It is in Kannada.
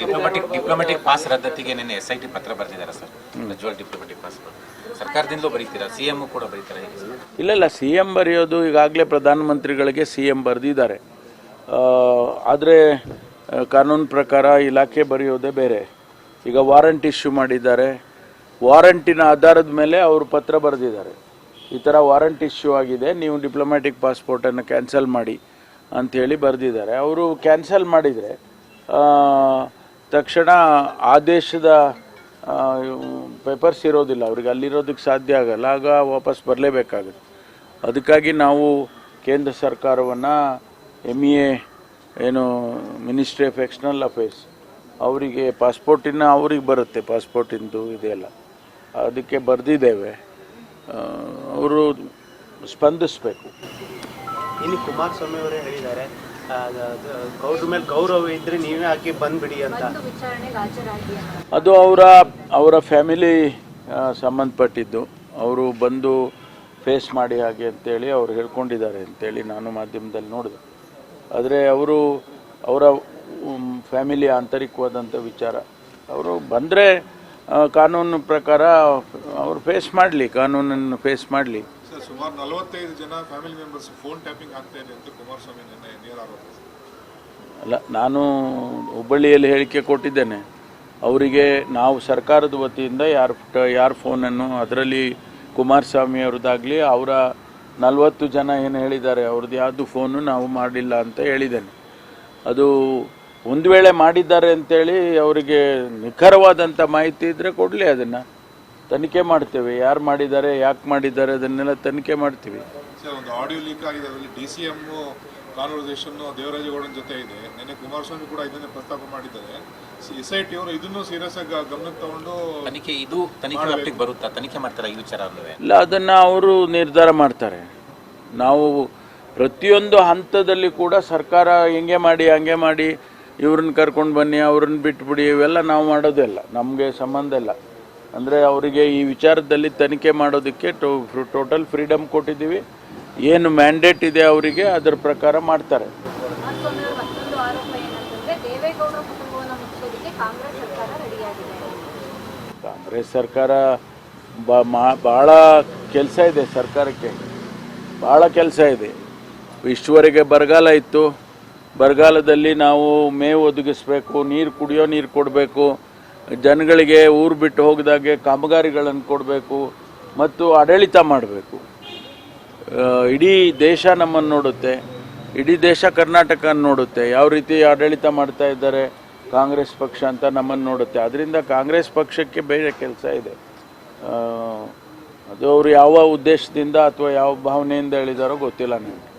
ಡಿಪ್ಲೊಮ್ಯಾಟಿಕ್ ಡಿಪ್ಲೊಮ್ಯಾಟಿಕ್ ಪಾಸ್ ರದ್ದತಿಗೆ ನಿನ್ನೆ ಎಸ್ ಐ ಟಿ ಪತ್ರ ಬರೆದಿದ್ದಾರೆ ಸರ್. ಪ್ರಜ್ವಲ್ ಡಿಪ್ಲೊಮ್ಯಾಟಿಕ್ ಪಾಸ್ ಸರ್ಕಾರದಿಂದಲೂ ಬರೀತೀರಾ? ಸಿ ಎಂ ಕೂಡ ಬರೀತಾರೆ ಇಲ್ಲ ಇಲ್ಲ. ಸಿ ಎಂ ಬರೆಯೋದು ಈಗಾಗಲೇ ಪ್ರಧಾನಮಂತ್ರಿಗಳಿಗೆ ಸಿ ಎಂ ಬರೆದಿದ್ದಾರೆ. ಆದರೆ ಕಾನೂನು ಪ್ರಕಾರ ಇಲಾಖೆ ಬರೆಯೋದೇ ಬೇರೆ. ಈಗ ವಾರಂಟ್ ಇಶ್ಯೂ ಮಾಡಿದ್ದಾರೆ. ವಾರಂಟಿನ ಆಧಾರದ ಮೇಲೆ ಅವರು ಪತ್ರ ಬರೆದಿದ್ದಾರೆ. ಈ ಥರ ವಾರಂಟ್ ಇಶ್ಯೂ ಆಗಿದೆ. ನೀವು ಡಿಪ್ಲೊಮ್ಯಾಟಿಕ್ ಪಾಸ್ಪೋರ್ಟನ್ನು ಕ್ಯಾನ್ಸಲ್ ಮಾಡಿ ಅಂಥೇಳಿ ಬರೆದಿದ್ದಾರೆ. ಅವರು ಕ್ಯಾನ್ಸಲ್ ಮಾಡಿದರೆ ತಕ್ಷಣ ಆದೇಶದ ಪೇಪರ್ಸ್ ಇರೋದಿಲ್ಲ. ಅವ್ರಿಗೆ ಅಲ್ಲಿರೋದಕ್ಕೆ ಸಾಧ್ಯ ಆಗಲ್ಲ. ಆಗ ವಾಪಸ್ ಬರಲೇಬೇಕಾಗುತ್ತೆ. ಅದಕ್ಕಾಗಿ ನಾವು ಕೇಂದ್ರ ಸರ್ಕಾರವನ್ನು ಎಂ ಇ ಎ ಏನು ಮಿನಿಸ್ಟ್ರಿ ಆಫ್ ಎಕ್ಸ್ಟರ್ನಲ್ ಅಫೇರ್ಸ್ ಅವರಿಗೆ ಪಾಸ್ಪೋರ್ಟಿನ ಅವ್ರಿಗೆ ಬರುತ್ತೆ. ಪಾಸ್ಪೋರ್ಟಿಂದು ಇದೆಲ್ಲ. ಅದಕ್ಕೆ ಬರೆದಿದ್ದೇವೆ. ಅವರು ಸ್ಪಂದಿಸಬೇಕು. ಇಲ್ಲಿ ಕುಮಾರಸ್ವಾಮಿ ಅವರೇ ಹೇಳಿದ್ದಾರೆ ಗೌಡ್ರ ಮೇಲೆ ಗೌರವ ಇದ್ರೆ ನೀವೇ ಹಾಕಿ ಬಂದ್ಬಿಡಿ ಅಂತ. ಅದು ಅವರ ಅವರ ಫ್ಯಾಮಿಲಿ ಸಂಬಂಧಪಟ್ಟಿದ್ದು. ಅವರು ಬಂದು ಫೇಸ್ ಮಾಡಿ ಹಾಗೆ ಅಂತೇಳಿ ಅವ್ರು ಹೇಳ್ಕೊಂಡಿದ್ದಾರೆ ಅಂತೇಳಿ ನಾನು ಮಾಧ್ಯಮದಲ್ಲಿ ನೋಡಿದೆ. ಆದರೆ ಅವರು ಅವರ ಫ್ಯಾಮಿಲಿ ಆಂತರಿಕವಾದಂಥ ವಿಚಾರ. ಅವರು ಬಂದರೆ ಕಾನೂನು ಪ್ರಕಾರ ಅವರು ಫೇಸ್ ಮಾಡಲಿ ಕಾನೂನನ್ನು ಫೇಸ್ ಮಾಡಲಿ. ಸುಮಾರು ನಲವತ್ತೈದು ಜನ ಫ್ಯಾಮಿಲಿ ಮೆಂಬರ್ಸ್ ಫೋನ್ ಟ್ಯಾಪಿಂಗ್ ಆಗ್ತಾ ಇದೆ ಅಂತ ಕುಮಾರಸ್ವಾಮಿ ನಿನ್ನೆ ಅಲ್ಲ, ನಾನು ಹುಬ್ಬಳ್ಳಿಯಲ್ಲಿ ಹೇಳಿಕೆ ಕೊಟ್ಟಿದ್ದೇನೆ. ಅವರಿಗೆ ನಾವು ಸರ್ಕಾರದ ವತಿಯಿಂದ ಯಾರು ಯಾರ ಫೋನನ್ನು ಅದರಲ್ಲಿ ಕುಮಾರಸ್ವಾಮಿ ಅವ್ರದ್ದಾಗಲಿ ಅವರ ನಲವತ್ತು ಜನ ಏನು ಹೇಳಿದ್ದಾರೆ, ಅವ್ರದ್ದು ಯಾವುದು ಫೋನು ನಾವು ಮಾಡಿಲ್ಲ ಅಂತ ಹೇಳಿದ್ದೇನೆ. ಅದು ಒಂದು ವೇಳೆ ಮಾಡಿದ್ದಾರೆ ಅಂತೇಳಿ ಅವರಿಗೆ ನಿಖರವಾದಂಥ ಮಾಹಿತಿ ಇದ್ದರೆ ಕೊಡಲಿ ಅದನ್ನು. ತನಿಖೆ ಮಾಡ್ತೇವೆ. ಯಾರು ಮಾಡಿದ್ದಾರೆ ಯಾಕೆ ಮಾಡಿದ್ದಾರೆ ಅದನ್ನೆಲ್ಲ ತನಿಖೆ ಮಾಡ್ತೀವಿ. ಸರ್ ಒಂದು ಆಡಿಯೋ ಲೀಕ್ ಆಗಿದೆ. ಅದರಲ್ಲಿ ಡಿ ಸಿ ಎಂ ಕಾನ್ವರ್ಸೇಷನ್ ದೇವರಾಜೇಗೌಡನ ಜೊತೆ ಇದೆ. ನಿನ್ನೆ ಕುಮಾರಸ್ವಾಮಿ ಕೂಡ ಇದನ್ನೇ ಪ್ರಸ್ತಾಪ ಮಾಡಿದ್ದಾರೆ. ಎಸ್ ಐ ಟಿ ಅವರು ಇದನ್ನು ಸೀರಿಯಸ್ ಆಗಿ ಗಮನಕ್ಕೆ ತಗೊಂಡು ತನಿಖೆ ಇದು ತನಿಖೆ ವ್ಯಾಪ್ತಿಗೆ ಬರುತ್ತಾ? ತನಿಖೆ ಮಾಡ್ತಾರೆ ಈ ವಿಚಾರ ಅಲ್ಲವೇ ಇಲ್ಲ ಅದನ್ನ ಅವರು ನಿರ್ಧಾರ ಮಾಡ್ತಾರೆ. ನಾವು ಪ್ರತಿಯೊಂದು ಹಂತದಲ್ಲಿ ಕೂಡ ಸರ್ಕಾರ ಹೆಂಗೆ ಮಾಡಿ ಹಂಗೆ ಮಾಡಿ ಇವ್ರನ್ನ ಕರ್ಕೊಂಡು ಬನ್ನಿ ಅವ್ರನ್ನ ಬಿಟ್ಬಿಡಿ ಇವೆಲ್ಲ ನಾವು ಮಾಡೋದಿಲ್ಲ ನಮಗೆ ಸಂಬಂಧ ಇಲ್ಲ. ಅಂದರೆ ಅವರಿಗೆ ಈ ವಿಚಾರದಲ್ಲಿ ತನಿಖೆ ಮಾಡೋದಕ್ಕೆ ಟೋ ಟೋಟಲ್ ಫ್ರೀಡಮ್ ಕೊಟ್ಟಿದ್ದೀವಿ. ಏನು ಮ್ಯಾಂಡೇಟ್ ಇದೆ ಅವರಿಗೆ ಅದರ ಪ್ರಕಾರ ಮಾಡ್ತಾರೆ. ಕಾಂಗ್ರೆಸ್ ಸರ್ಕಾರ ಬಹಳ ಬ ಮಾ- ಭಾಳ ಕೆಲಸ ಇದೆ ಸರ್ಕಾರಕ್ಕೆ. ಭಾಳ ಕೆಲಸ ಇದೆ. ಇಷ್ಟುವರೆಗೆ ಬರಗಾಲ ಇತ್ತು. ಬರಗಾಲದಲ್ಲಿ ನಾವು ಮೇವು ಒದಗಿಸ್ಬೇಕು ನೀರು ಕುಡಿಯೋ ನೀರು ಕೊಡಬೇಕು. ಜನಗಳಿಗೆ ಊರು ಬಿಟ್ಟು ಹೋಗಿದಾಗೆ ಕಾಮಗಾರಿಗಳನ್ನು ಕೊಡಬೇಕು ಮತ್ತು ಆಡಳಿತ ಮಾಡಬೇಕು. ಇಡೀ ದೇಶ ನಮ್ಮನ್ನು ನೋಡುತ್ತೆ. ಇಡೀ ದೇಶ ಕರ್ನಾಟಕ ನೋಡುತ್ತೆ. ಯಾವ ರೀತಿ ಆಡಳಿತ ಮಾಡ್ತಾ ಇದ್ದಾರೆ ಕಾಂಗ್ರೆಸ್ ಪಕ್ಷ ಅಂತ ನಮ್ಮನ್ನು ನೋಡುತ್ತೆ. ಅದರಿಂದ ಕಾಂಗ್ರೆಸ್ ಪಕ್ಷಕ್ಕೆ ಬೇರೆ ಕೆಲಸ ಇದೆ. ಅದು ಅವರು ಯಾವ ಉದ್ದೇಶದಿಂದ ಅಥವಾ ಯಾವ ಭಾವನೆಯಿಂದ ಹೇಳಿದಾರೋ ಗೊತ್ತಿಲ್ಲ ನನಗೆ.